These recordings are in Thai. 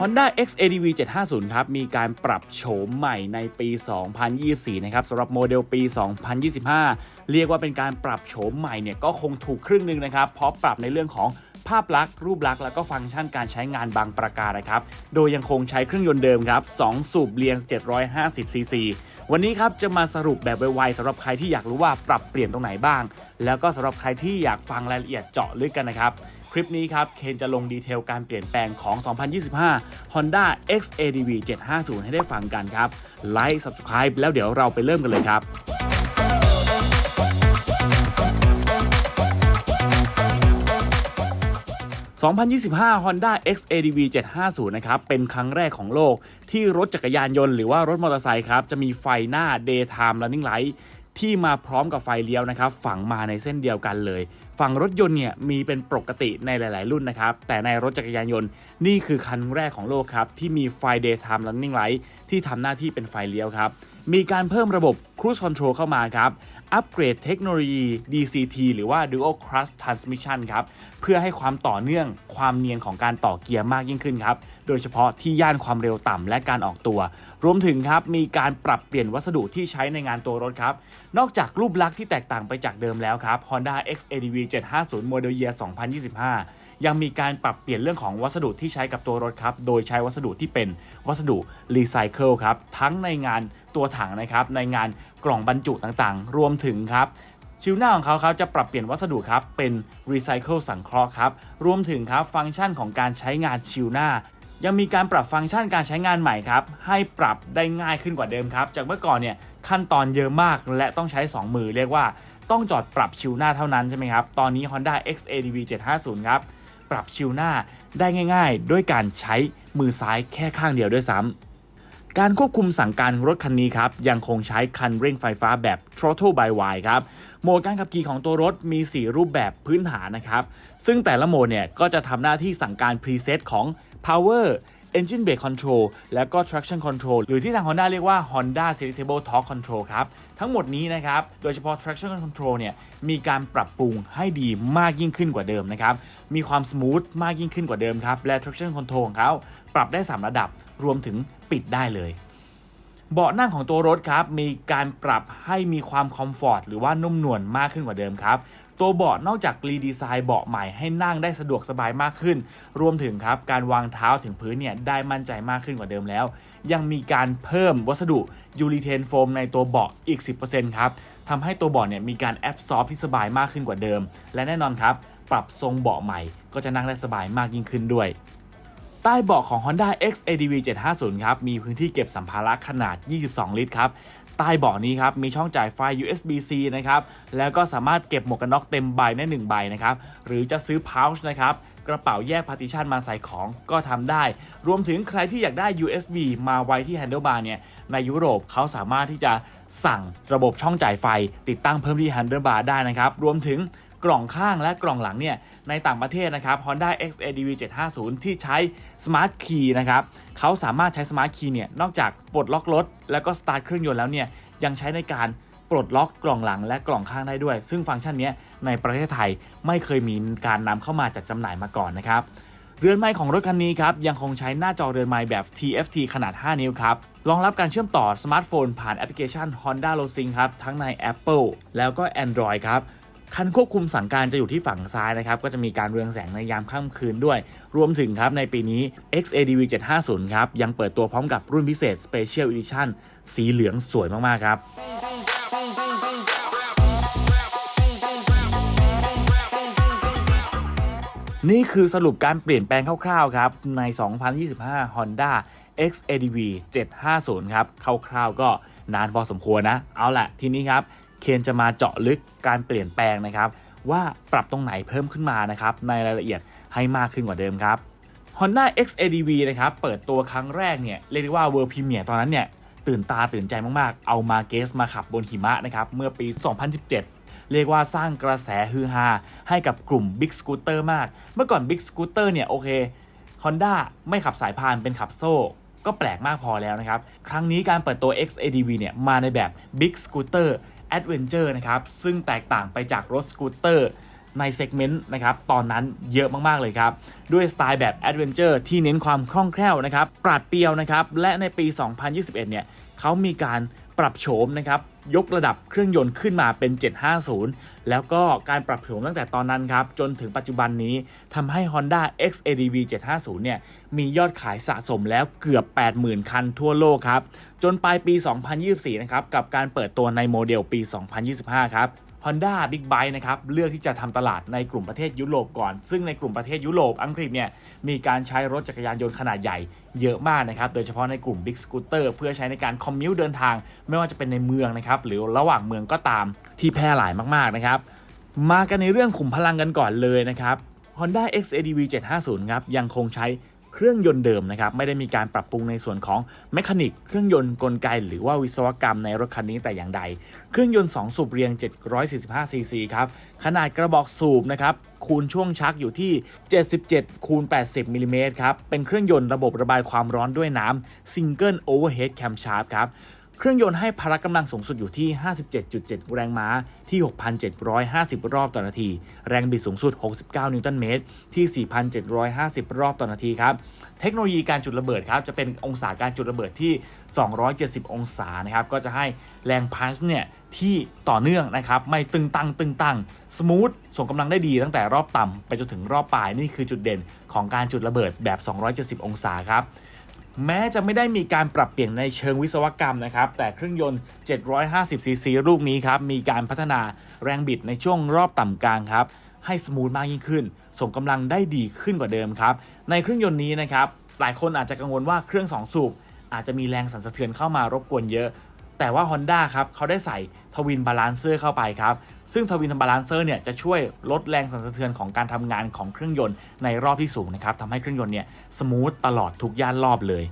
Honda XADV 750 ครับ มีการปรับโฉมใหม่ในปี 2024 นะครับสำหรับโมเดลปี 2025 เรียกว่าเป็นการปรับโฉมใหม่เนี่ยก็คงถูกครึ่งหนึ่งนะครับ เพราะปรับในเรื่องของ ภาพลักษณ์รูปลักษณ์แล้วก็ฟังก์ชันการใช้งานบางประการนะครับ โดยยังคงใช้เครื่องยนต์เดิมครับ2สูบเรียง 750 ซีซี วันนี้ครับจะมาสรุปแบบไวๆสำหรับใครที่อยากรู้ว่าปรับเปลี่ยนตรงไหนบ้าง แล้วก็สำหรับใครที่อยากฟังรายละเอียดเจาะลึกกันนะครับคลิปนี้ครับ เคนจะลงดีเทลการเปลี่ยนแปลงของ 2025 Honda XADV 750 ให้ได้ฟังกันครับ ไลค์ Subscribe แล้วเดี๋ยวเราไปเริ่มกันเลยครับ 2025 Honda XADV 750 นะครับ เป็นครั้งแรกของโลกที่รถจักรยานยนต์หรือว่ารถมอเตอร์ไซค์ครับ จะมีไฟหน้า Daytime Running Light ที่มาพร้อมกับไฟเลี้ยวนะครับ ฝังมาในเส้นเดียวกันเลย ฝั่งรถยนต์เนี่ยมีเป็นปกติในหลาย ๆ รุ่นนะครับ แต่ในรถจักรยานยนต์นี่คือคันแรกของโลกครับ ที่มีไฟ Daytime Running Light ที่ทำหน้าที่เป็นไฟเลี้ยวครับ มีการเพิ่มระบบ Cruise Control เข้ามาครับ อัปเกรดเทคโนโลยี DCT หรือว่า Dual Clutch Transmission ครับ เพื่อให้ความต่อเนื่องความเนียนของการต่อเกียร์มากยิ่งขึ้นครับ โดยเฉพาะที่ย่านความเร็วต่ำและการออกตัว รวมถึงครับ มีการปรับเปลี่ยนวัสดุที่ใช้ในงานตัวรถครับ นอกจากรูปลักษณ์ที่แตกต่างไปจากเดิมแล้วครับ Honda XADV 750 Model Year 2025 ยังมีการปรับเปลี่ยนเรื่องของวัสดุที่ใช้กับตัวรถครับ โดยใช้วัสดุที่เป็นวัสดุรีไซเคิลครับ ทั้งในงานตัวถังนะครับ ในงาน กล่องบรรจุต่างๆ รวมถึงครับชิวหน้าของเขาครับจะปรับเปลี่ยนวัสดุครับเป็นรีไซเคิลสังเคราะห์ครับรวมถึงครับฟังก์ชันของการใช้งานชิวหน้า ยังมีการปรับฟังก์ชันการใช้งานใหม่ครับให้ปรับได้ง่ายขึ้นกว่าเดิมครับจากเมื่อก่อนเนี่ยขั้นตอนเยอะมากและต้องใช้ 2 มือเรียกว่าต้องจอดปรับชิวหน้าเท่านั้นใช่ไหมครับ ตอนนี้ Honda XADV 750 ครับ ปรับชิวหน้าได้ง่าย ๆ ด้วยการใช้มือซ้ายแค่ข้างเดียวด้วยซ้ำ การควบคุมสั่งการรถคันนี้ครับยังคงใช้คันเร่งไฟฟ้าแบบ throttle by wire ครับโหมดการขับขี่ของตัวรถมี 4 รูปแบบพื้นฐานนะครับ ซึ่งแต่ละโหมดเนี่ยก็จะทำหน้าที่สั่งการ preset ของ power engine brake control แล้วก็ traction control หรือที่ทาง Honda เรียกว่า Honda selectable torque control ครับ ทั้งหมดนี้นะครับ โดยเฉพาะ traction control เนี่ย มีการปรับปรุงให้ดีมากยิ่งขึ้นกว่าเดิมนะครับ มีความ smooth มากยิ่งขึ้นกว่าเดิมครับ และ traction control ของเขาปรับได้ 3 ระดับ รวมถึงปิดได้เลย เบาะนั่งของตัวรถครับ มีการปรับให้มีความคอมฟอร์ตหรือว่านุ่มนวลมากขึ้นกว่าเดิมครับ ตัวเบาะนอกจากรีดีไซน์เบาะใหม่ให้นั่งได้สะดวกสบายมากขึ้น รวมถึงครับการวางเท้าถึงพื้นเนี่ยได้มั่นใจมากขึ้นกว่าเดิมแล้ว ยังมีการเพิ่มวัสดุยูริเทนโฟมในตัวเบาะอีก 10%ครับทำให้ตัวเบาะเนี่ยมีการแอบซอฟที่สบายมากขึ้นกว่าเดิม และแน่นอนครับ ปรับทรงเบาะใหม่ก็จะนั่งได้สบายมากยิ่งขึ้นด้วย ใต้เบาะของ Honda XADV 750 ครับ มีพื้นที่เก็บสัมภาระขนาด 22 ลิตรครับ ใต้เบาะนี้ครับ มีช่องจ่ายไฟ USB-C นะครับ แล้วก็สามารถเก็บหมวกกันน็อกเต็มใบได้1ใบนะครับ หรือจะซื้อ pouch นะครับ กระเป๋าแยก partition มาใส่ของก็ทำได้ รวมถึงใครที่อยากได้ USB มาไว้ที่ handlebar เนี่ย ในยุโรปเขาสามารถที่จะสั่งระบบช่องจ่ายไฟ ติดตั้งเพิ่มที่ handlebar ได้นะครับ รวมถึง กล่องข้างและกล่องหลังเนี่ยในต่างประเทศนะครับ Honda XADV 750 ที่ใช้ Smart Key นะครับเขาสามารถใช้ Smart Key เนี่ยนอกจากปลดล็อกรถ แล้วก็สตาร์ทเครื่องยนต์แล้วเนี่ยยังใช้ในการปลดล็อกกล่องหลังและกล่องข้างได้ด้วย ซึ่งฟังก์ชันนี้ในประเทศไทยไม่เคยมีการนำเข้ามาจัดจำหน่ายมาก่อนนะครับเรือนไม้ของรถคันนี้ครับยังคงใช้หน้าจอเรือนไม้แบบ TFT ขนาด 5 นิ้วครับรองรับการเชื่อมต่อสมาร์ทโฟนผ่านแอปพลิเคชัน Honda l o s i n k ครับทั้งใน Apple แล้วก็ Android ครับ คันควบคุมสั่งการจะอยู่ที่ฝั่งซ้ายนะครับ ก็จะมีการเรืองแสงในยามค่ำคืนด้วย รวมถึงครับในปีนี้ XADV 750 ครับ ยังเปิดตัวพร้อมกับรุ่นพิเศษ Special Edition สีเหลืองสวยมาก ๆ ครับนี่คือสรุปการเปลี่ยนแปลงคร่าวๆครับใน 2025 Honda XADV 750 ครับ คร่าวๆก็นานพอสมควรนะ เอาละทีนี้ครับ เคนจะมาเจาะลึกการเปลี่ยนแปลงนะครับ ว่าปรับตรงไหนเพิ่มขึ้นมานะครับในรายละเอียดให้มากขึ้นกว่าเดิมครับ Honda XADV นะครับเปิดตัวครั้งแรกเนี่ยเรียกได้ว่า World Premiere ตอนนั้นเนี่ยตื่นตาตื่นใจมากๆ เอามาเกสมาขับบนหิมะนะครับเมื่อปี 2017 เรียกว่าสร้างกระแสฮือฮาให้กับกลุ่ม Big Scooter มาก เมื่อก่อน Big Scooter เนี่ยโอเค Honda ไม่ขับสายพานเป็นขับโซ่ ก็แปลกมากพอแล้วนะครับ ครั้งนี้การเปิดตัว XADV เนี่ยมาในแบบ Big Scooter แอดเวนเจอร์นะครับ ซึ่งแตกต่างไปจากรถสกูตเตอร์ในเซกเมนต์นะครับ ตอนนั้นเยอะมาก ๆ เลยครับ ด้วยสไตล์แบบแอดเวนเจอร์ที่เน้นความคล่องแคล่วนะครับ ปราดเปรียวนะครับ และในปี 2021 เนี่ยเขามีการปรับโฉมนะครับ ยกระดับเครื่องยนต์ขึ้นมาเป็น 750 แล้วก็การปรับโฉมตั้งแต่ตอนนั้นครับ จนถึงปัจจุบันนี้ทำให้ Honda XADV 750 เนี่ย มียอดขายสะสมแล้วเกือบ 80,000 คันทั่วโลกครับ จนปลายปี 2024 นะครับ กับการเปิดตัวในโมเดลปี 2025 ครับ Honda Big b i นะครับเลือกที่จะทำตลาดในกลุ่มประเทศยุโรปก่อน ซึ่งในกลุ่มประเทศยุโรปอังกฤษเนี่ยมีการใช้รถจักรยานยนต์ขนาดใหญ่เยอะมากนะครับโดยเฉพาะในกลุ่ม Big Scooter เพื่อใช้ในการคอมมิวเดินทาง ไม่ว่าจะเป็นในเมืองนะครับหรือระหว่างเมืองก็ตามที่แพร่หลายมากๆนะครับมากันในเรื่องขุมพลังกันก่อนเลยนะครับ Honda XADV 750 ครับ ยังคงใช้ เครื่องยนต์เดิมนะครับไม่ได้มีการปรับปรุงในส่วนของแมคานิกเครื่องยนต์กลไก หรือว่าวิศวกรรมในรถคันนี้แต่อย่างใด เครื่องยนต์ 2 สูบเรียง 745 ซีซีครับขนาดกระบอกสูบนะครับคูณช่วงชักอยู่ที่ 77 คูณ 80มิลลิเมตรครับเป็นเครื่องยนต์ระบบระบายความร้อนด้วยน้ำ Single Overhead Camshaft ครับ เครื่องยนต์ให้พละกำลังสูงสุดอยู่ที่ 57.7 แรงม้าที่ 6,750 รอบต่อนาที แรงบิดสูงสุด 69 นิวตันเมตรที่ 4,750 รอบต่อนาทีครับ เทคโนโลยีการจุดระเบิดครับ จะเป็นองศาการจุดระเบิดที่ 270 องศานะครับ ก็จะให้แรงพัชเนี่ยที่ต่อเนื่องนะครับ ไม่ตึงตังตึงตังสมูทส่งกำลังได้ดีตั้งแต่รอบต่ำไปจนถึงรอบปลายนี่คือจุดเด่นของการจุดระเบิดแบบ 270 องศาครับ แม้จะไม่ได้มีการปรับเปลี่ยนในเชิงวิศวกรรมนะครับ แต่เครื่องยนต์ 750 ซีซีลูกนี้ครับ มีการพัฒนาแรงบิดในช่วงรอบต่ำกลางครับ ให้สมูทมากยิ่งขึ้น ส่งกำลังได้ดีขึ้นกว่าเดิมครับ ในเครื่องยนต์นี้นะครับ หลายคนอาจจะกังวลว่าเครื่อง 2 สูบอาจจะมีแรงสั่นสะเทือนเข้ามารบกวนเยอะ แต่ว่า Honda ครับเขาได้ใส่ทวินบาลานเซอร์เข้าไปครับ ซึ่งทวินบาลานเซอร์เนี่ยจะช่วยลดแรงสั่นสะเทือนของการทำงานของเครื่องยนต์ในรอบที่สูงนะครับทำให้เครื่องยนต์เนี่ยสมูทตลอดทุกย่านรอบเลย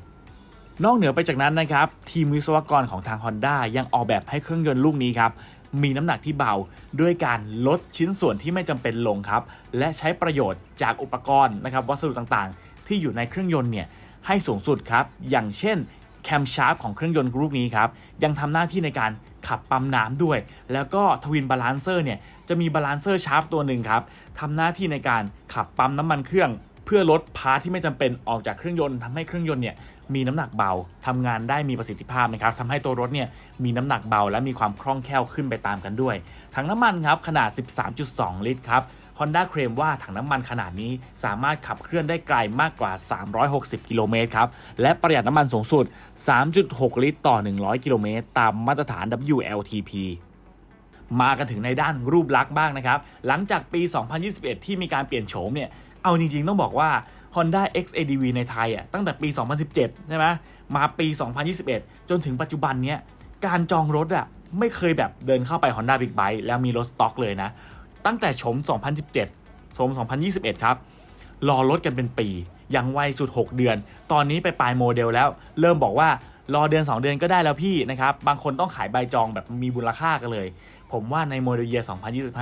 นอกเหนือไปจากนั้นนะครับ ทีมวิศวกรของทาง Honda ยังออกแบบให้เครื่องยนต์ลูกนี้ครับ มีน้ำหนักที่เบา ด้วยการลดชิ้นส่วนที่ไม่จำเป็นลงครับ และใช้ประโยชน์จากอุปกรณ์นะครับวัสดุต่างๆ ที่อยู่ในเครื่องยนต์เนี่ยให้สูงสุดครับ อย่างเช่น แคมชาร์ปของเครื่องยนต์ลูกนี้ครับยังทำหน้าที่ในการขับปั๊มน้ำด้วย แล้วก็ทวินบาลานเซอร์เนี่ยจะมีบาลานเซอร์ชาร์ปตัวหนึ่งครับทำหน้าที่ในการขับปั๊มน้ำมันเครื่องเพื่อลดพาร์ทที่ไม่จำเป็นออกจากเครื่องยนต์ทำให้เครื่องยนต์เนี่ยมีน้ำหนักเบาทำงานได้มีประสิทธิภาพนะครับทำให้ตัวรถเนี่ยมีน้ำหนักเบาและมีความคล่องแคล่วขึ้นไปตามกันด้วยถังน้ำมันครับขนาด 13.2 ลิตรครับ Honda เคลมว่าถังน้ำมันขนาดนี้สามารถขับเคลื่อนได้ไกลมากกว่า 360 กิโลเมตรครับ และประหยัดน้ำมันสูงสุด 3.6 ลิตรต่อ 100 กิโลเมตร ตามมาตรฐาน WLTP มากันถึงในด้านรูปลักษณ์บ้างนะครับ หลังจากปี 2021 ที่มีการเปลี่ยนโฉมเนี่ย เอาจริงๆ ต้องบอกว่า Honda XADV ในไทยอะตั้งแต่ปี 2017 ใช่ไหมมาปี 2021 จนถึงปัจจุบันเนี้ยการจองรถอะไม่เคยแบบเดินเข้าไป Honda Big b i k e แล้วมีรถสต็อกเลยนะ ตั้งแต่โฉม2017โฉม2021 ครับ รอรถกันเป็นปี ยังไวสุด 6 เดือน ตอนนี้ไปปลายโมเดลแล้ว เริ่มบอกว่ารอเดือน 2 เดือนก็ได้แล้วพี่นะครับ บางคนต้องขายใบจองแบบมีมูลค่ากันเลย ผมว่าในโมเดลเยียร์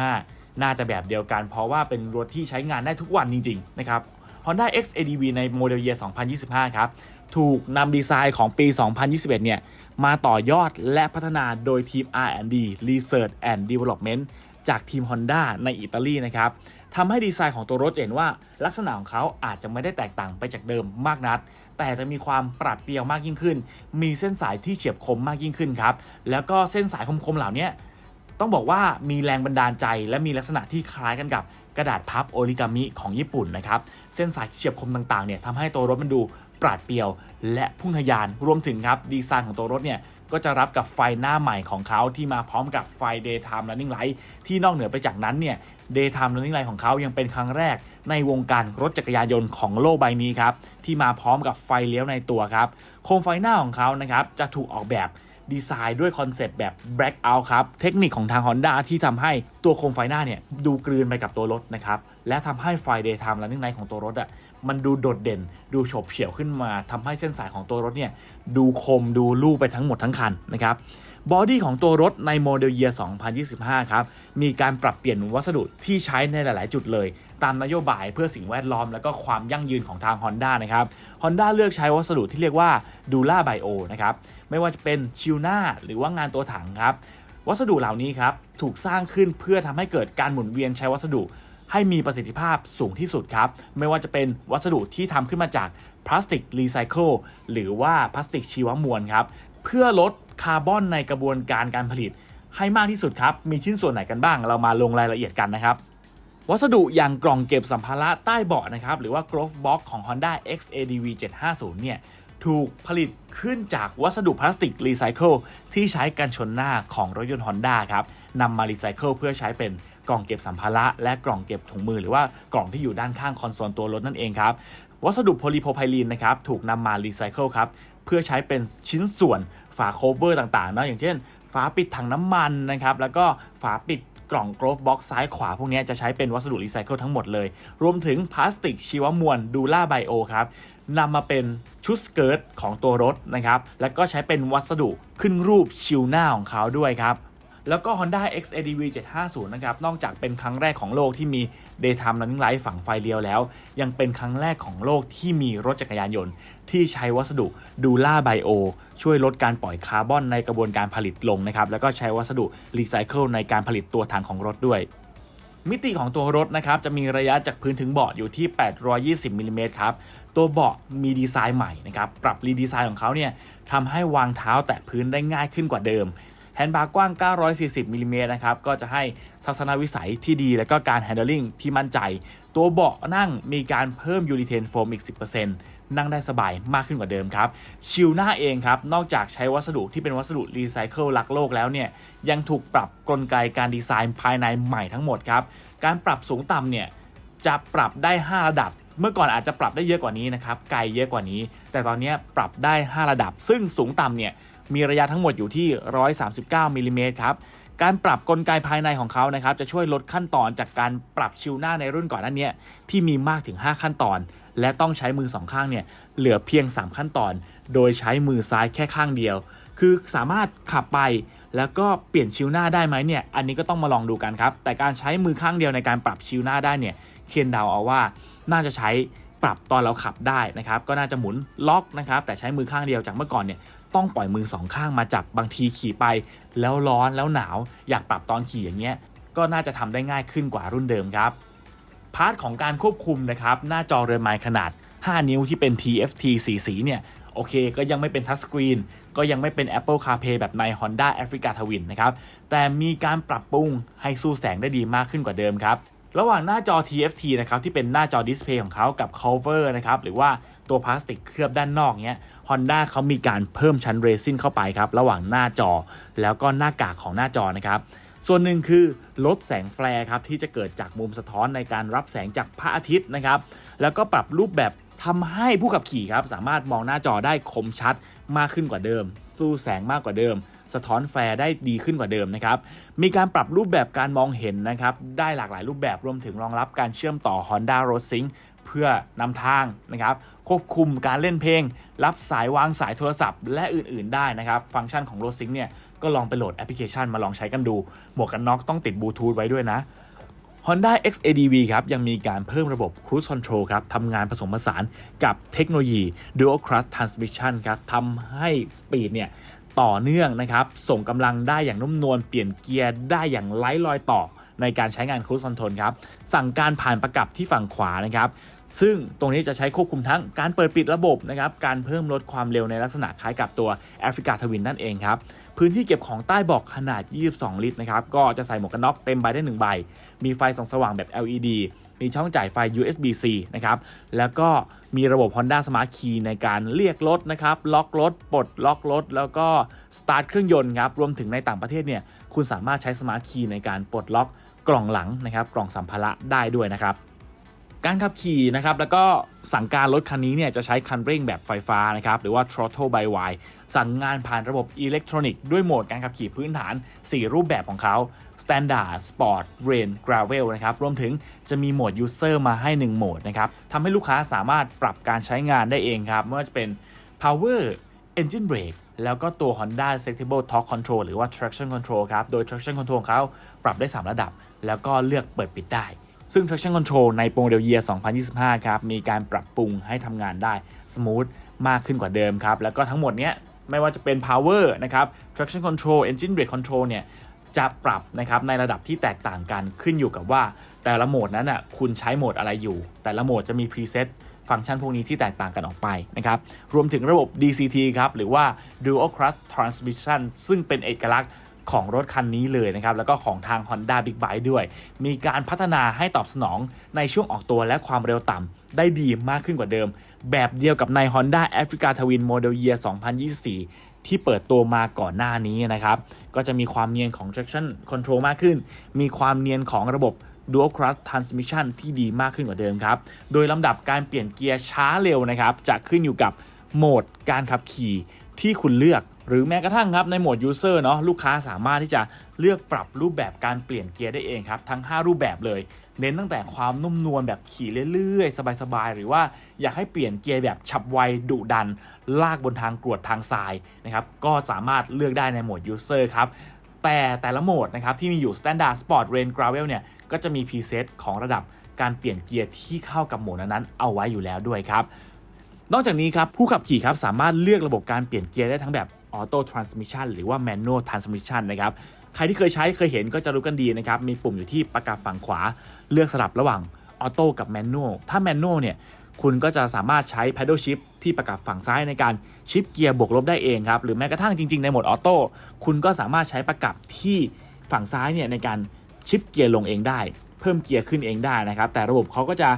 2025 น่าจะแบบเดียวกัน เพราะว่าเป็นรถที่ใช้งานได้ทุกวันจริง ๆ นะครับ Honda XADV ในโมเดลเยียร์2025 ครับ ถูกนำดีไซน์ของปี 2021 เนี่ย มาต่อยอดและพัฒนาโดยทีม R&D Research and Development จากทีม Honda ในอิตาลีนะครับทำให้ดีไซน์ของตัวรถเห็นว่าลักษณะของเขาอาจจะไม่ได้แตกต่างไปจากเดิมมากนัก แต่จะมีความปราดเปรียวมากยิ่งขึ้น มีเส้นสายที่เฉียบคมมากยิ่งขึ้นครับ แล้วก็เส้นสายคมๆเหล่านี้ต้องบอกว่ามีแรงบันดาลใจและมีลักษณะที่คล้ายกันกับกระดาษพับโอริกามิของญี่ปุ่นนะครับ เส้นสายเฉียบคมต่างๆเนี่ยทำให้ตัวรถมันดูปราดเปรียว และพุ่งทะยาน รวมถึงครับดีไซน์ของตัวรถเนี่ย ก็จะรับกับไฟหน้าใหม่ของเขาที่มาพร้อมกับไฟ daytime running light ที่นอกเหนือไปจากนั้นเนี่ย daytime running light ของเขายังเป็นครั้งแรกในวงการรถจักรยานยนต์ของโลกใบนี้ครับ ที่มาพร้อมกับไฟเลี้ยวในตัวครับ โคมไฟหน้าของเขานะครับจะถูกออกแบบดีไซน์ด้วยคอนเซปต์แบบ black out ครับ เทคนิคของทาง Honda ที่ทำให้ตัวโคมไฟหน้าเนี่ย ดูกลืนไปกับตัวรถนะครับ และทำให้ไฟ daytime running light ของตัวรถอะ่ะ มันดูโดดเด่น ดูโฉบเฉี่ยวขึ้นมาทำให้เส้นสายของตัวรถเนี่ยดูคมดูลู่ไปทั้งหมดทั้งคันนะครับบอดี้ของตัวรถในโมเดลเยียร์2025 ครับ มีการปรับเปลี่ยนวัสดุที่ใช้ในหลาย ๆ จุดเลย ตามนโยบายเพื่อสิ่งแวดล้อมและก็ความยั่งยืนของทาง Honda นะครับ Honda เลือกใช้วัสดุที่เรียกว่า Dura Bio นะครับ ไม่ว่าจะเป็นชิลหน้าหรือว่างานตัวถังครับ วัสดุเหล่านี้ครับ ถูกสร้างขึ้นเพื่อทำให้เกิดการหมุนเวียนใช้วัสดุ ให้มีประสิทธิภาพสูงที่สุดครับ ไม่ว่าจะเป็นวัสดุที่ทำขึ้นมาจากพลาสติกรีไซเคิลหรือว่าพลาสติกชีวมวลครับ เพื่อลดคาร์บอนในกระบวนการการผลิต ให้มากที่สุดครับ มีชิ้นส่วนไหนกันบ้าง เรามาลงรายละเอียดกันนะครับ วัสดุอย่างกล่องเก็บสัมภาระใต้เบาะนะครับ หรือว่า Growth Box ของ Honda XADV 750 เนี่ยถูกผลิตขึ้นจากวัสดุพลาสติกรีไซเคิลที่ใช้กันชนหน้าของรถยนต์ Honda ครับนำมารีไซเคิลเพื่อใช้เป็น กล่องเก็บสัมภาระ และกล่องเก็บถุงมือหรือว่ากล่องที่อยู่ด้านข้างคอนโซลตัวรถนั่นเองครับ วัสดุโพลีโพรไพลีนนะครับถูกนำมารีไซเคิลครับเพื่อใช้เป็นชิ้นส่วนฝาโคเวอร์ต่างๆนะอย่างเช่น ฝาปิดถังน้ำมันนะครับแล้วก็ฝาปิดกล่องกลฟบ็อกซ์ซ้ายขวาพวกนี้จะใช้เป็นวัสดุรีไซเคิลทั้งหมดเลย รวมถึงพลาสติกชีวมวลดูล่าไบโอครับนำมาเป็นชุดสเกิร์ตของตัวรถนะครับ แล้วก็ใช้เป็นวัสดุขึ้นรูปชิวหน้าของเขาด้วยครับ แล้วก็ Honda XADV 750 นะครับ นอกจากเป็นครั้งแรกของโลกที่มี Daytime Running Light ฝังไฟเลี้ยวแล้ว ยังเป็นครั้งแรกของโลกที่มีรถจักรยานยนต์ ที่ใช้วัสดุดูล่าไบโอช่วยลดการปล่อยคาร์บอนในกระบวนการผลิตลงนะครับ แล้วก็ใช้วัสดุรีไซเคิลในการผลิตตัวถังของรถด้วยมิติของตัวรถนะครับจะมีระยะจากพื้นถึงเบาะอยู่ที่ 820มิลลิเมตรครับ ตัวเบาะมีดีไซน์ใหม่นะครับ ปรับรีดีไซน์ของเขาเนี่ยทำให้วางเท้าแตะพื้นได้ง่ายขึ้นกว่าเดิม แฮนด์บาร์กว้าง 940มิลลิเมตรนะครับก็จะให้ทัศนวิสัยที่ดีและก็การแฮนด์ลิงที่มั่นใจ ตัวเบาะนั่งมีการเพิ่มยูริเทนโฟมอีก 10%นั่งได้สบายมากขึ้นกว่าเดิมครับชิลหน้าเองครับ นอกจากใช้วัสดุที่เป็นวัสดุรีไซเคิลรักโลกแล้วเนี่ย ยังถูกปรับกลไกการดีไซน์ภายในใหม่ทั้งหมดครับ การปรับสูงต่ำเนี่ย จะปรับได้ 5 ระดับ เมื่อก่อนอาจจะปรับได้เยอะกว่านี้นะครับ ไกลเยอะกว่านี้ แต่ตอนนี้ปรับได้ 5 ระดับ ซึ่งสูงต่ำเนี่ย มีระยะทั้งหมดอยู่ที่ 139มิลลิเมตรครับการปรับกลไกภายในของเขานะครับจะช่วยลดขั้นตอนจากการปรับชิวหน้าในรุ่นก่อนหน้านี้ที่มีมากถึง 5 ขั้นตอน และต้องใช้มือสองข้างเนี่ยเหลือเพียง 3 ขั้นตอน โดยใช้มือซ้ายแค่ข้างเดียว คือสามารถขับไปแล้วก็เปลี่ยนชิวหน้าได้ไหมเนี่ยอันนี้ก็ต้องมาลองดูกันครับ แต่การใช้มือข้างเดียวในการปรับชิวหน้าได้เนี่ยเคียนเดาเอาว่าน่าจะใช้ปรับตอนเราขับได้นะครับก็น่าจะหมุนล็อกนะครับแต่ใช้มือข้างเดียวจากเมื่อก่อนเนี่ย ต้องปล่อยมือสองข้างมาจับบางทีขี่ไป แล้วร้อนแล้วหนาว อยากปรับตอนขี่อย่างเงี้ยก็น่าจะทำได้ง่ายขึ้นกว่ารุ่นเดิมครับพาร์ทของการควบคุมนะครับหน้าจอเรือนไม้ขนาด 5 นิ้วที่เป็น TFT สีสีเนี่ยโอเคก็ยังไม่เป็นทัชสกรีนก็ยังไม่เป็น Apple CarPlay แบบใน Honda Africa Twin นะครับ แต่มีการปรับปรุงให้สู้แสงได้ดีมากขึ้นกว่าเดิมครับ ระหว่างหน้าจอ TFT นะครับที่เป็นหน้าจอดิสเพย์ของเขากับ cover นะครับหรือว่า ตัวพลาสติกเคลือบด้านนอกเนี้ย Honda เขามีการเพิ่มชั้นเรซินเข้าไปครับ ระหว่างหน้าจอ แล้วก็หน้ากากของหน้าจอนะครับ ส่วนหนึ่งคือลดแสงแฟลร์ครับ ที่จะเกิดจากมุมสะท้อนในการรับแสงจากพระอาทิตย์นะครับ แล้วก็ปรับรูปแบบทำให้ผู้ขับขี่ครับ สามารถมองหน้าจอได้คมชัดมากขึ้นกว่าเดิม สู้แสงมากกว่าเดิม สะท้อนแฟร์ได้ดีขึ้นกว่าเดิมนะครับ มีการปรับรูปแบบการมองเห็นนะครับ ได้หลากหลายรูปแบบรวมถึงรองรับการเชื่อมต่อ Honda r o Sync เพื่อนำทางนะครับ ควบคุมการเล่นเพลง รับสายวางสายโทรศัพท์ และอื่น ๆ ได้นะครับ ฟังก์ชันของ r o Sync เนี่ยก็ลองไปโหลดแอปพลิเคชันมาลองใช้กันดู หมวกกันน็อกต้องติดบลูทูธไว้ด้วยนะ Honda XADV ครับยังมีการเพิ่มระบบ Cruise Control ครับทำงานผสมผสานกับเทคโนโลยี Dual Clutch Transmission ครับทำให้สปีดเนี่ย ต่อเนื่องนะครับ ส่งกำลังได้อย่างนุ่มนวลเปลี่ยนเกียร์ได้อย่างไร้รอยต่อในการใช้งาน Cruise Control ครับ สั่งการผ่านประกับที่ฝั่งขวานะครับ ซึ่งตรงนี้จะใช้ควบคุมทั้งการเปิดปิดระบบนะครับ การเพิ่มลดความเร็วในลักษณะคล้ายกับตัว Africa Twin นั่นเองครับ พื้นที่เก็บของใต้บอกขนาด 22 ลิตรนะครับ ก็จะใส่หมวกกันน็อกเต็มใบได้ 1 ใบ มีไฟส่องสว่างแบบ LED มีช่องจ่ายไฟ USB-C นะครับ แล้วก็มีระบบ Honda Smart Key ในการเรียกรถนะครับ ล็อกรถ ปลดล็อกรถ แล้วก็สตาร์ทเครื่องยนต์ครับ รวมถึงในต่างประเทศเนี่ย คุณสามารถใช้ Smart Key ในการปลดล็อกกล่องหลังนะครับ กล่องสัมภาระได้ด้วยนะครับ การขับขี่นะครับแล้วก็สั่งการรถคันนี้เนี่ยจะใช้คันเร่งแบบไฟฟ้านะครับหรือว่า throttle by wire สั่งงานผ่านระบบอิเล็กทรอนิกส์ด้วยโหมดการขับขี่พื้นฐาน 4 รูปแบบของเขา Standard Sport Rain Gravel นะครับรวมถึงจะมีโหมด User มาให้ 1 โหมดนะครับทำให้ลูกค้าสามารถปรับการใช้งานได้เองครับไม่ว่าจะเป็น Power Engine Brake แล้วก็ตัว Honda Selectable Torque Control หรือว่า Traction Control ครับ โดย Traction Control เขาปรับได้ 3 ระดับ แล้วก็เลือกเปิดปิดได้ ซึ่ง traction control ในโปรโมเดล year 2025 ครับ มีการปรับปรุงให้ทำงานได้ smooth มากขึ้นกว่าเดิมครับ แล้วก็ทั้งหมดเนี้ยไม่ว่าจะเป็น power นะครับ traction control engine brake control เนี่ยจะปรับนะครับในระดับที่แตกต่างกันขึ้นอยู่กับว่า แต่ละโหมดนั้นอะคุณใช้โหมดอะไรอยู่ แต่ละโหมดจะมีพรีเซตฟังก์ชันพวกนี้ที่แตกต่างกันออกไปนะครับรวมถึงระบบ DCT ครับหรือว่า Dual Clutch Transmission ซึ่งเป็นเอกลักษณ์ ของรถคันนี้เลยนะครับ แล้วก็ของทาง Honda Big Bike ด้วย มีการพัฒนาให้ตอบสนองในช่วงออกตัวและความเร็วต่ำได้ดีมากขึ้นกว่าเดิม แบบเดียวกับใน Honda Africa Twin Model Year 2024ที่เปิดตัวมาก่อนหน้านี้นะครับ ก็จะมีความเนียนของ traction control มากขึ้น มีความเนียนของระบบ Dual Clutch Transmission ที่ดีมากขึ้นกว่าเดิมครับ โดยลำดับการเปลี่ยนเกียร์ช้าเร็วนะครับ จะขึ้นอยู่กับโหมดการขับขี่ ที่คุณเลือก หรือแม้กระทั่งครับในโหมด User เนาะลูกค้าสามารถที่จะเลือกปรับรูปแบบการเปลี่ยนเกียร์ได้เองครับ ทั้ง 5 รูปแบบเลย เน้นตั้งแต่ความนุ่มนวลแบบขี่เรื่อยๆ สบายๆ หรือว่าอยากให้เปลี่ยนเกียร์แบบฉับไวดุดัน ลากบนทางกรวดทางทรายนะครับก็สามารถเลือกได้ในโหมด User ครับแต่แต่ละโหมดนะครับที่มีอยู่ Standard Sport Rain Gravel เนี่ยก็จะมีพรีเซตของระดับการเปลี่ยนเกียร์ที่เข้ากับโหมดนั้นๆเอาไว้อยู่แล้วด้วยครับ นอกจากนี้ครับผู้ขับขี่ครับสามารถเลือกระบบการเปลี่ยนเกียร์ได้ทั้งแบบ Auto Transmission หรือว่า Manual Transmission นะครับใครที่เคยใช้เคยเห็นก็จะรู้กันดีนะครับมีปุ่มอยู่ที่ประกับฝั่งขวา เลือกสลับระหว่าง Auto กับ Manual ถ้า Manual เนี่ยคุณก็จะสามารถใช้ Paddle Shift ที่ประกับฝั่งซ้ายในการชิปเกียร์บวกลบได้เองครับ หรือแม้กระทั่งจริง ๆ ในโหมดออโต้คุณก็สามารถใช้ประกับที่ฝั่งซ้ายเนี่ยในการชิปเกียร์ลงเองได้ เพิ่มเกียร์ขึ้นเองได้นะครับ แต่ระบบเขาก็จะ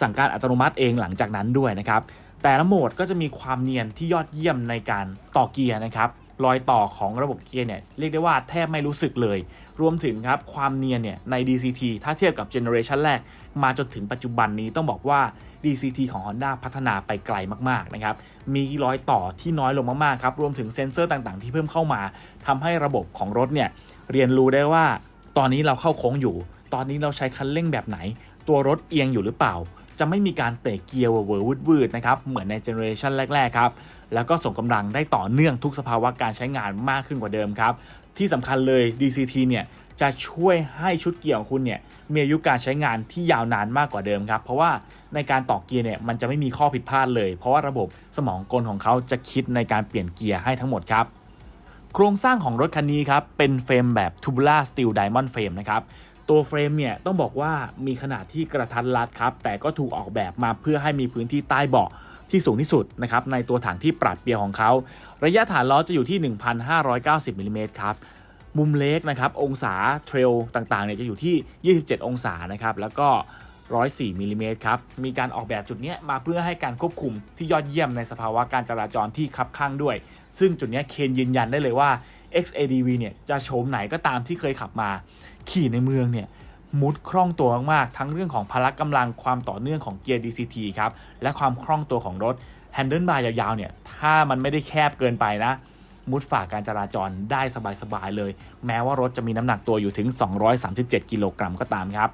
สั่งการอัตโนมัติเองหลังจากนั้นด้วยนะครับ แต่ละโหมดก็จะมีความเนียนที่ยอดเยี่ยมในการต่อเกียร์นะครับรอยต่อของระบบเกียร์เนี่ยเรียกได้ว่าแทบไม่รู้สึกเลย รวมถึงครับความเนียนเนี่ยใน DCT ถ้าเทียบกับเจเนอเรชันแรก มาจนถึงปัจจุบันนี้ต้องบอกว่า DCT ของ Honda พัฒนาไปไกลมากๆนะครับ มีรอยต่อที่น้อยลงมากๆครับ รวมถึงเซ็นเซอร์ต่างๆ ที่เพิ่มเข้ามาทำให้ระบบของรถเนี่ยเรียนรู้ได้ว่า ตอนนี้เราเข้าโค้งอยู่ ตอนนี้เราใช้คันเร่งแบบไหน ตัวรถเอียงอยู่หรือเปล่า จะไม่มีการเตะเกียร์เวอร์วืดๆนะครับเหมือนในเจเนอเรชันแรกๆครับแล้วก็ส่งกำลังได้ต่อเนื่องทุกสภาวะการใช้งานมากขึ้นกว่าเดิมครับที่สำคัญเลย DCT เนี่ยจะช่วยให้ชุดเกียร์ของคุณเนี่ยมีอายุการใช้งานที่ยาวนานมากกว่าเดิมครับ เพราะว่าในการต่อเกียร์เนี่ยมันจะไม่มีข้อผิดพลาดเลย เพราะว่าระบบสมองกลของเขาจะคิดในการเปลี่ยนเกียร์ให้ทั้งหมดครับ โครงสร้างของรถคันนี้ครับเป็นเฟรมแบบ tubular steel diamond frame นะครับ ตัวเฟรมเนี่ยต้องบอกว่ามีขนาดที่กระทัดรัดครับ แต่ก็ถูกออกแบบมาเพื่อให้มีพื้นที่ใต้เบาะที่สูงที่สุดนะครับในตัวถังที่ปรับเปรียวของเขา ระยะฐานล้อจะอยู่ที่ 1,590มิลลิเมตรครับมุมเล็กนะครับองศาเทรลต่างๆเนี่ยจะอยู่ที่ 27 องศานะครับแล้วก็104มิลลิเมตรครับ มีการออกแบบจุดนี้มาเพื่อให้การควบคุมที่ยอดเยี่ยมในสภาวะการจราจรที่คับข้างด้วย ซึ่งจุดนี้เคนยืนยันได้เลยว่า XADV เนี่ยจะโฉมไหนก็ตามที่เคยขับมา ขี่ในเมืองเนี่ยมุดคล่องตัวมากๆ ทั้งเรื่องของพละกำลังความต่อเนื่องของเกียร์ DCT ครับ และความคล่องตัวของรถแฮนเดิลบาร์ยาวๆเนี่ย ถ้ามันไม่ได้แคบเกินไปนะ มุดฝ่าการจราจรได้สบายๆเลย แม้ว่ารถจะมีน้ำหนักตัวอยู่ถึง 237 กิโลกรัมก็ตามครับ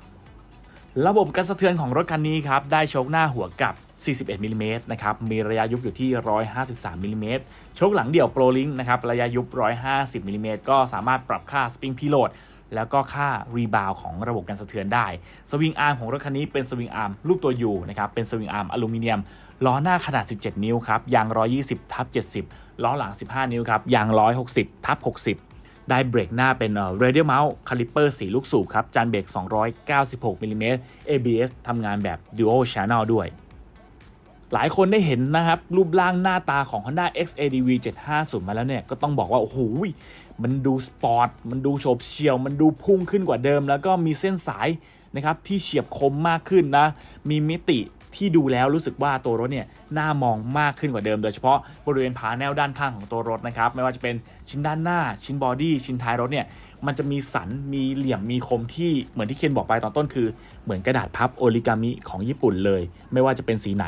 ระบบการสะเทือนของรถคันนี้ครับ ได้โชคหน้าหัวกับ 41มิลลิเมตรนะครับ มีระยะยุบอยู่ที่ 153มิลลิเมตรโชคหลังเดี่ยวโปรลิงนะครับ ระยะยุบ 150มิลลิเมตรก็สามารถปรับค่าสปริงพีโลดแล้วก็ค่ารีบาวของระบบการสะเทือนได้ สวิงอาร์มของรถคันนี้เป็นสวิงอาร์มรูปตัว U นะครับ เป็นสวิงอาร์มอลูมิเนียม ล้อหน้าขนาด 17 นิ้วครับ ยาง 120ทับ70 ล้อหลัง 15 นิ้วครับ ยาง 160ทับ60ได้เบรกหน้าเป็นเอ่อ radial mount caliper 4 ลูกสูบครับ จานเบรก 296 มิลลิเมตร ABS ทำงานแบบ dual channel ด้วย หลายคนได้เห็นนะครับ รูปร่างหน้าตาของ Honda XADV 750 มาแล้วเนี่ย ก็ต้องบอกว่า โอ้โหมันดูสปอร์ต มันดูโฉบเฉี่ยว มันดูพุ่งขึ้นกว่าเดิม แล้วก็มีเส้นสายนะครับที่เฉียบคมมากขึ้นนะ มีมิติ ที่ดูแล้วรู้สึกว่าตัวรถเนี่ยน่ามองมากขึ้นกว่าเดิม โดยเฉพาะบริเวณผาแนวด้านข้างของตัวรถนะครับไม่ว่าจะเป็นชิ้นด้านหน้าชิ้นบอดี้ชิ้นท้ายรถเนี่ยมันจะมีสันมีเหลี่ยมมีคมที่เหมือนที่เคนบอกไปตอนต้นคือ เหมือนกระดาษพับโอริกามิของญี่ปุ่นเลย ไม่ว่าจะเป็นสีไหน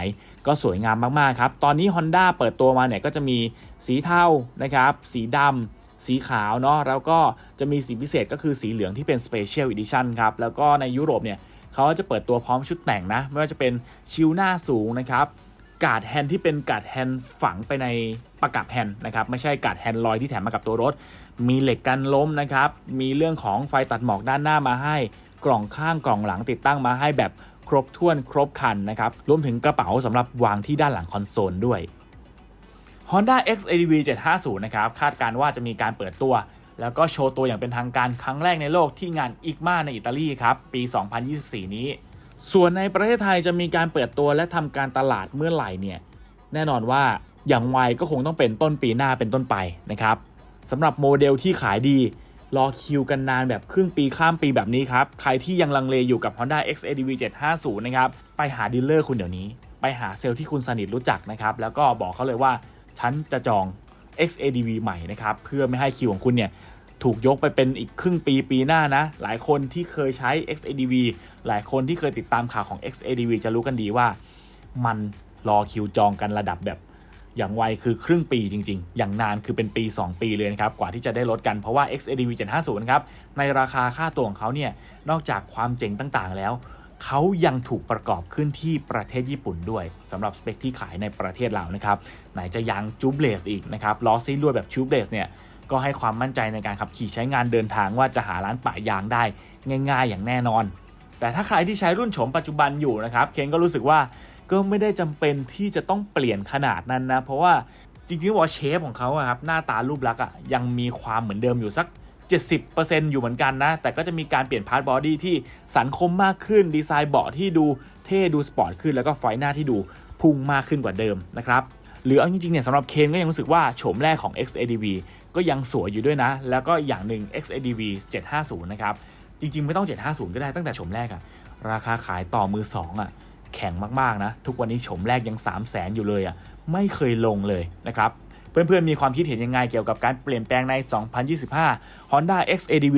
ก็สวยงามมากๆครับตอนนี้ Honda เปิดตัวมาเนี่ยก็จะมีสีเทานะครับสีดำสีขาวเนาะแล้วก็จะมีสีพิเศษก็คือสีเหลืองที่เป็น Special Edition ครับ แล้วก็ในยุโรปเนี่ย เขาจะเปิดตัวพร้อมชุดแต่งนะ ไม่ว่าจะเป็นชิลหน้าสูงนะครับกาดแฮนที่เป็นกาดแฮนฝังไปในประกับแฮนนะครับไม่ใช่กาดแฮนลอยที่แถมมากับตัวรถ มีเหล็กกันล้มนะครับ มีเรื่องของไฟตัดหมอกด้านหน้ามาให้ กล่องข้างกล่องหลังติดตั้งมาให้แบบครบถ้วนครบคันนะครับรวมถึงกระเป๋าสำหรับวางที่ด้านหลังคอนโซลด้วย Honda XADV 750 นะครับ คาดการว่าจะมีการเปิดตัว แล้วก็โชว์ตัวอย่างเป็นทางการครั้งแรกในโลกที่งานอิกมาในอิตาลีครับ ปี 2024 นี้ ส่วนในประเทศไทยจะมีการเปิดตัวและทำการตลาดเมื่อไหร่เนี่ย แน่นอนว่าอย่างไวก็คงต้องเป็นต้นปีหน้าเป็นต้นไปนะครับสำหรับโมเดลที่ขายดี รอคิวกันนานแบบครึ่งปีข้ามปีแบบนี้ครับ ใครที่ยังลังเลอยู่กับ Honda XADV 750 นะครับ ไปหาดีลเลอร์คุณเดี๋ยวนี้ ไปหาเซลล์ที่คุณสนิทรู้จักนะครับ แล้วก็บอกเขาเลยว่าฉันจะจอง XADV ใหม่นะครับ เพื่อไม่ให้คิวของคุณเนี่ย ถูกยกไปเป็นอีกครึ่งปีปีหน้านะ หลายคนที่เคยใช้ XADV หลายคนที่เคยติดตามข่าวของ XADV จะรู้กันดีว่า มันรอคิวจองกันระดับแบบ อย่างไวคือครึ่งปีจริง ๆ อย่างนานคือเป็นปี 2 ปีเลยนะครับ กว่าที่จะได้ลดกันเพราะว่า XADV 750นะครับในราคาค่าตัวของเขาเนี่ยนอกจากความเจ๋งต่างๆ แล้วเขายังถูกประกอบขึ้นที่ประเทศญี่ปุ่นด้วยสำหรับสเปคที่ขายในประเทศเรานะครับ ไหนจะยางจูบเลสอีกนะครับล้อซีลวดแบบจูบเลสเนี่ย ก็ให้ความมั่นใจในการขับขี่ใช้งานเดินทางว่าจะหาร้านปะยางได้ง่าย ๆ อย่างแน่นอน แต่ถ้าใครที่ใช้รุ่นโฉมปัจจุบันอยู่นะครับเคนก็รู้สึกว่าก็ไม่ได้จำเป็นที่จะต้องเปลี่ยนขนาดนั้นนะ เพราะว่าจริงๆว่าเชฟของเขาครับหน้าตารูปลักษณ์อะยังมีความเหมือนเดิมอยู่สัก 70%อยู่เหมือนกันนะ แต่ก็จะมีการเปลี่ยนพาร์ทบอดี้ที่สันคมมากขึ้น ดีไซน์เบาะที่ดูเท่ดูสปอร์ตขึ้น แล้วก็ไฟหน้าที่ดูพุ่งมากขึ้นกว่าเดิมนะครับหรือเอาจริงๆเนี่ยสำหรับเคนก็ยังรู้สึกว่าโฉมแรกของ XADV ก็ยังสวยอยู่ด้วยนะ แล้วก็อย่างหนึ่ง XADV 750 นะครับ จริงๆ ไม่ต้อง 750 ก็ได้ตั้งแต่โฉมแรกอะราคาขายต่อมือ 2อะแข็งมากๆนะ ทุกวันนี้โฉมแรกยัง 3 0 0แสนอยู่เลยอะไม่เคยลงเลยนะครับเพื่อนๆ มีความคิดเห็นยังไงเกี่ยวกับการเปลี่ยนแปลงใน 2025 Honda XADV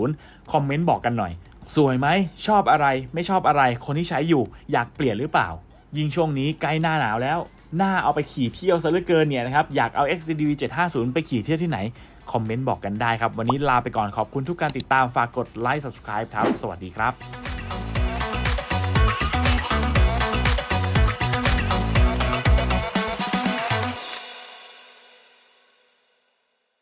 750 คอมเมนต์บอกกันหน่อย สวยไหม ชอบอะไร ไม่ชอบอะไร คนที่ใช้อยู่ อยากเปลี่ยนหรือเปล่า ยิ่งช่วงนี้ใกล้หน้าหนาวแล้ว น้าเอาไปขี่เที่ยวซะเหลือเกินเนี่ยนะครับ อยากเอา xdv 750 ไปขี่เที่ยวที่ไหน คอมเมนต์บอกกันได้ครับ วันนี้ลาไปก่อนขอบคุณทุกการติดตามฝากกดไลค์ subscribe ครับ สวัสดีครับ